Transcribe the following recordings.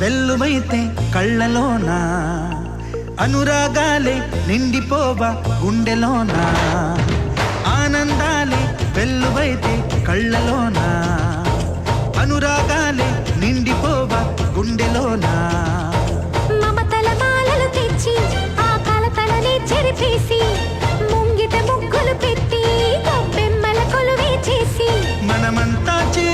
వెల్లువైతే కళ్ళలోన అనురాగాలే నిండిపోవా గుండెలోన ఆనందాలే వెల్లువైతే కళ్ళలోన అనురాగాలే నిండిపోవా గుండెలోన. మమతల మాలలు తెచ్చి ఆ కలతలనే చెరిపేసి ముంగిట ముగ్గులు పెట్టి గొబ్బెమ్మల కొలువే చేసి. మనమంతా చేరి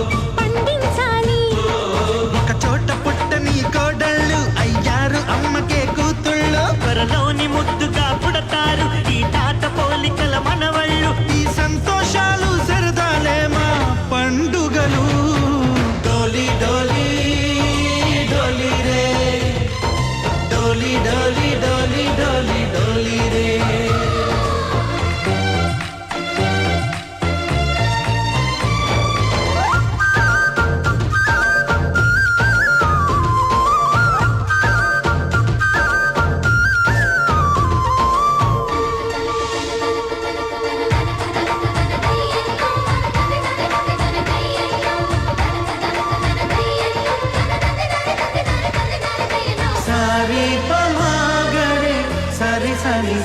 సారి పమాగరే సరి సరి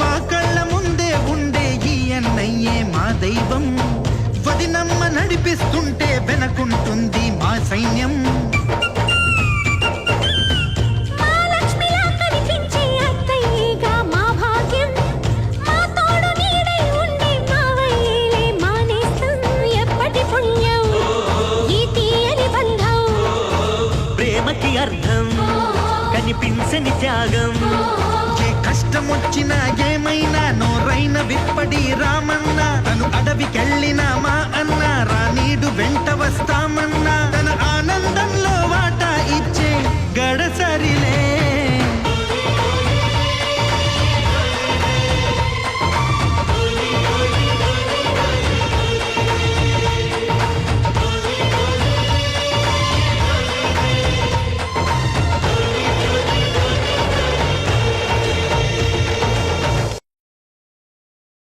మా కళ్ళ ముందే ఉండే ఈ అన్నయ్యే మా దైవం వదినమ్మ నడిపిస్తుంటే వెనకుంటుంది మా సైన్యం దానికి అర్థం. కనిపించని త్యాగం. ఏ కష్టమొచ్చినా ఏమైనా నోరైన విప్పడి రామన్న. తను అడవికెళ్ళ